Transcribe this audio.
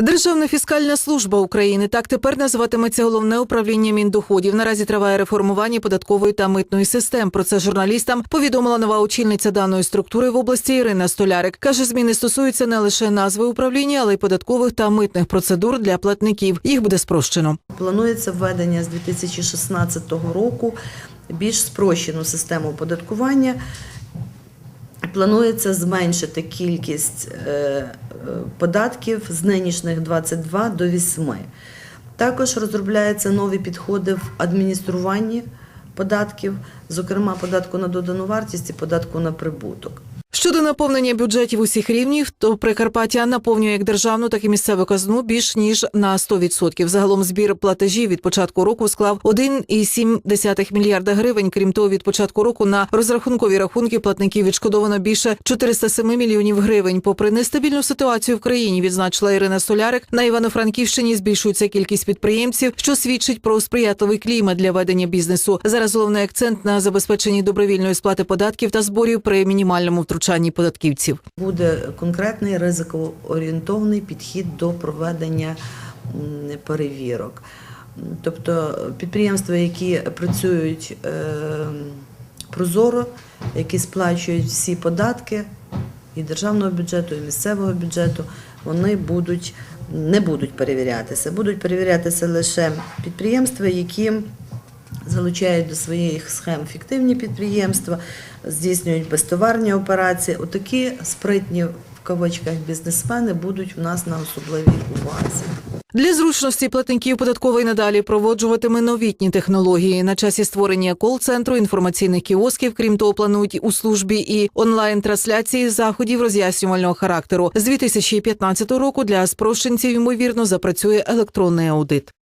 Державна фіскальна служба України так тепер називатиметься головне управління міндоходів. Наразі триває реформування податкової та митної систем. Про це журналістам повідомила нова очільниця даної структури в області Ірина Столярик. каже, зміни стосуються не лише назви управління, але й податкових та митних процедур для платників. Їх буде спрощено. Планується введення з 2016 року більш спрощену систему оподаткування. Планується зменшити кількість е, е, податків з нинішніх 22 до 8. Також розробляються нові підходи в адмініструванні податків, зокрема податку на додану вартість і податку на прибуток. Щодо наповнення бюджетів усіх рівнів, то Прикарпаття наповнює як державну, так і місцеву казну більш ніж на 100%. Загалом збір платежів від початку року склав 1,7 мільярда гривень. Крім того, від початку року на розрахункові рахунки платників відшкодовано більше 407 мільйонів гривень. Попри нестабільну ситуацію в країні, відзначила Ірина Солярик, на Івано-Франківщині збільшується кількість підприємців, що свідчить про сприятливий клімат для ведення бізнесу. Зараз головний акцент на забезпеченні добровільної сплати податків та зборів при мінімальному втручанні податківців. Буде конкретний ризикоорієнтовний підхід до проведення перевірок. Тобто підприємства, які працюють е, прозоро, які сплачують всі податки і державного бюджету, і місцевого бюджету, вони будуть, не будуть перевірятися. Будуть перевірятися лише підприємства, які залучають до своїх схем фіктивні підприємства, здійснюють безтоварні операції. Отакі спритні в кавичках бізнесмени будуть в нас на особливій увазі. Для зручності платників податкової надалі проводжуватиме новітні технології. На часі створення кол-центру інформаційних кіосків. Крім того, планують у службі і онлайн-трансляції заходів роз'яснювального характеру. З 2015 року для спрощенців ймовірно запрацює електронний аудит.